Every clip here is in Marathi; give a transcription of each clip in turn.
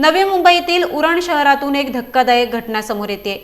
नवी मुंबईतील उरण शहरातून एक धक्कादायक घटना समोर येते.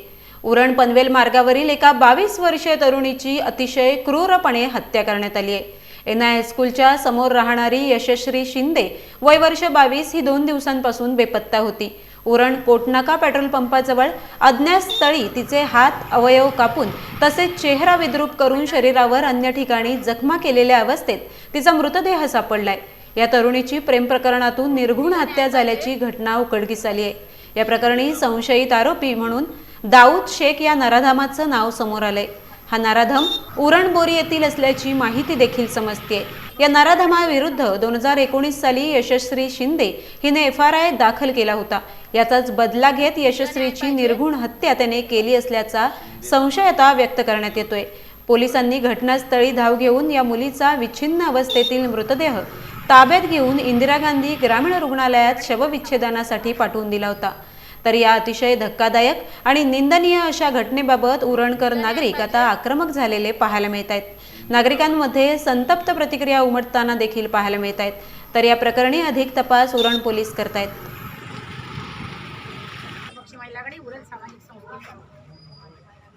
उरण पनवेल मार्गावरील एका बावीस वर्षीय तरुणीची अतिशय क्रूरपणे हत्या करण्यात आली आहे. एन आय हायस्कूलच्या समोर राहणारी यशश्री शिंदे वय वर्ष बावीस ही दोन दिवसांपासून बेपत्ता होती. उरण कोटनाका पेट्रोल पंपाजवळ अज्ञात स्थळी तिचे हात अवयव कापून तसेच चेहरा विद्रूप करून शरीरावर अन्य ठिकाणी जखमा केलेल्या अवस्थेत तिचा मृतदेह सापडलाय. या तरुणीची प्रेम प्रकरणातून निर्घुण हत्या झाल्याची घटना उघडकीस आली आहे. या प्रकरणी संशयित आरोपी म्हणून दाऊद शेख या नराधामाचं नाव समोर आलंय. हा नराधम उरणबोरी येथील असल्याची माहिती देखील समजते या नराधमाविरुद्ध दोन हजार एकोणीस साली यशस्वी शिंदे हिने एफ आर आय दाखल केला होता. याचाच बदला घेत यशस्वीची निर्घुण हत्या त्याने केली असल्याचा संशय आता व्यक्त करण्यात येतोय. पोलिसांनी घटनास्थळी धाव घेऊन या मुलीचा विच्छिन्न अवस्थेतील मृतदेह ताब्यात घेऊन इंदिरा गांधी ग्रामीण रुग्णालयात शवविच्छेदनासाठी पाठवून दिला होता. तर या अतिशय धक्कादायक आणि निंदनीय अशा घटनेबाबत उरणकर नागरिक आता आक्रमक झालेले पाहायला मिळत आहेत. नागरिकांमध्ये संतप्त प्रतिक्रिया उमटताना देखील पाहायला मिळत आहेत. तर या प्रकरणी अधिक तपास उरण पोलीस सामाजिक संस्था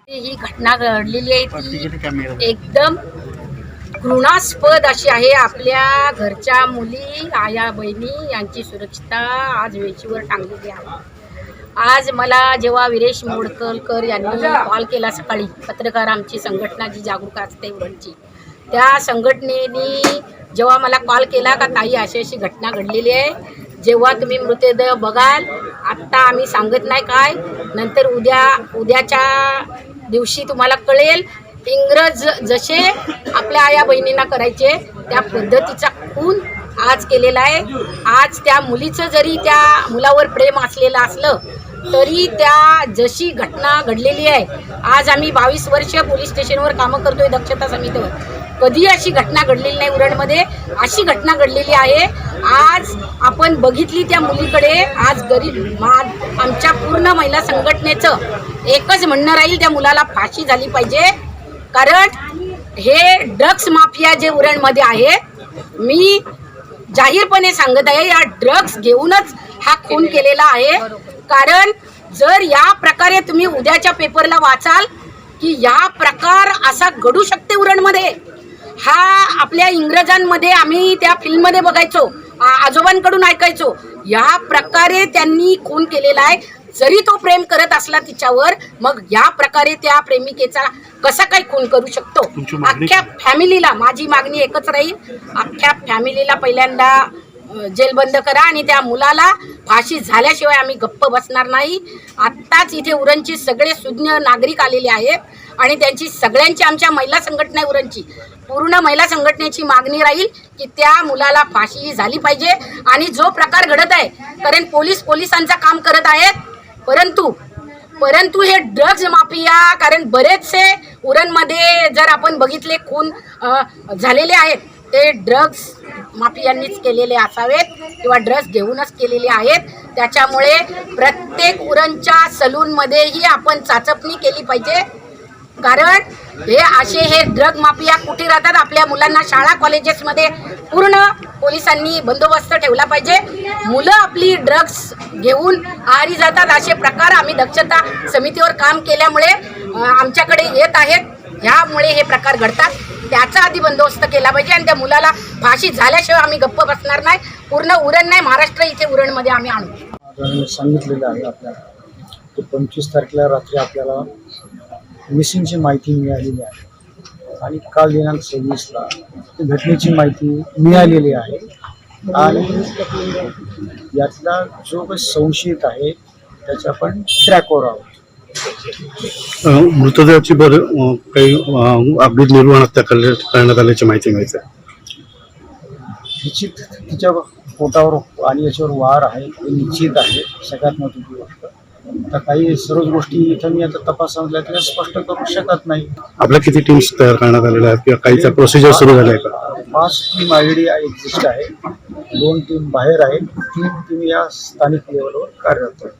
ही घटना घडलेली आहे एकदम घृणास्पद अशी आहे आपल्या घरच्या मुली आया बहिणी यांची सुरक्षितता आज वेशीवर टांगलेली आहे. आज मला जेव्हा विरेश मोडकलकर यांनी कॉल केला सकाळी पत्रकार आमची संघटना जी जागरूक असते उरणची त्या संघटनेनी जेव्हा मला कॉल केला का ताई अशी अशी घटना घडलेली आहे. जेव्हा तुम्ही मृतदेह बघाल आत्ता आम्ही सांगत नाही काय नंतर उद्या उद्याच्या दिवशी तुम्हाला कळेल. इंग्रज जसे आपल्या आया बहिणींना करायचे त्या पद्धतीचा खून आज केलेला आहे. आज त्या मुलीचं जरी त्या मुलावर प्रेम असलेलं असलं तरी त्या जशी घटना घडलेली आहे आज आम्ही बावीस वर्ष पोलीस स्टेशनवर कामं करतोय दक्षता समितीवर. कधी अशी घटना घडलेली नाही उरणमध्ये? अशी घटना घडलेली आहे. आज आपण बघितली त्या मुलीकडे आज गरीब मा आमच्या पूर्ण महिला संघटनेचं एकच म्हणणं राहील त्या मुलाला फाशी झाली पाहिजे. कारण हे ड्रग्स माफिया जे उरणमध्ये आहे मी जाहीरपणे सांगत आहे या ड्रग्स घेऊनच हा खून केलेला आहे. कारण जर या प्रकारे तुम्ही उद्याच्या पेपरला वाचाल की या प्रकार असा घडू शकते उरणमध्ये. हा आपल्या इंग्रजांमध्ये आम्ही त्या फिल्ममध्ये बघायचो आजोबांकडून ऐकायचो. या प्रकारे त्यांनी खून केलेला आहे. जरी तो प्रेम करत असला तिच्यावर मग या प्रकारे त्या प्रेमिकेचा कसा काय खून करू शकतो? अख्ख्या फॅमिलीला माझी मागणी एकच राहील अख्ख्या फॅमिलीला पहिल्यांदा जेलबंद करा आणि त्या मुलाला फाशी झाल्याशिवाय आम्ही गप्प बसणार नाही. आत्ताच इथे उरणची सगळे सुज्ञ नागरिक आलेले आहेत आणि त्यांची सगळ्यांची आमच्या महिला संघटना उरणची. पूर्ण महिला संघटनेची मागणी राहील की त्या मुलाला फाशी झाली पाहिजे. आणि जो प्रकार घडत आहे कारण पोलीस पोलिसांचं काम करत आहेत परंतु परंतु हे ड्रग्ज माफिया कारण बरेचसे उरणमध्ये जर आपण बघितले खून झालेले आहेत ते ड्रग्ज माफियांनीच केलेले असावेत किंवा ड्रग्ज घेऊनच केलेले आहेत. त्याच्यामुळे प्रत्येक उरणच्या सलूनमध्येही आपण चाचपणी केली पाहिजे. कारण हे असे हे ड्रग माफिया कुठे राहतात? आपल्या मुलांना शाळा कॉलेजेसमध्ये पूर्ण पोलिसांनी बंदोबस्त ठेवला पाहिजे. मुलं आपली ड्रग्स घेऊन आहारी जातात असे प्रकार आम्ही दक्षता समितीवर काम केल्यामुळे आमच्याकडे येत आहेत. ह्यामुळे हे प्रकार घडतात. त्याचा आधी बंदोबस्त केला पाहिजे आणि त्या मुलाला फाशी झाल्याशिवाय आम्ही गप्प बसणार नाही. पूर्ण उरण नाही. महाराष्ट्र इथे उरणमध्ये आम्ही आणू. सांगितलेलं आहे आपल्याला पंचवीस तारखेला रात्री आपल्याला मिसिंगची माहिती मिळालेली आहे. आणि काल दिनांक सव्वीसला घटनेची माहिती मिळालेली आहे. आणि यातला जो काही संशयित आहे त्याच्या आपण ट्रॅकवर आहोत. मृतदेहाची बर काही अ, अपघात निर्वहण हत्या करण्या- करण्यात आल्याची माहिती मिळते. निश्चित तिच्या पोटावर आणि याच्यावर वार आहे हे निश्चित आहे सगळ्यात महत्त्वाची गोष्ट. आता काही सर्वच गोष्टी इथं मी आता तपासामधल्या त्या स्पष्ट करू शकत नाही. आपल्या किती टीम्स तयार करण्यात आलेल्या आहेत किंवा काहीच्या प्रोसिजर सुरू झाल्या आहे का पाच टीम ऑलरेडी एक्झिस्ट आहे. दोन टीम बाहेर आहेत. तीन टीम या स्थानिक लेवलवर कार्यरत आहेत.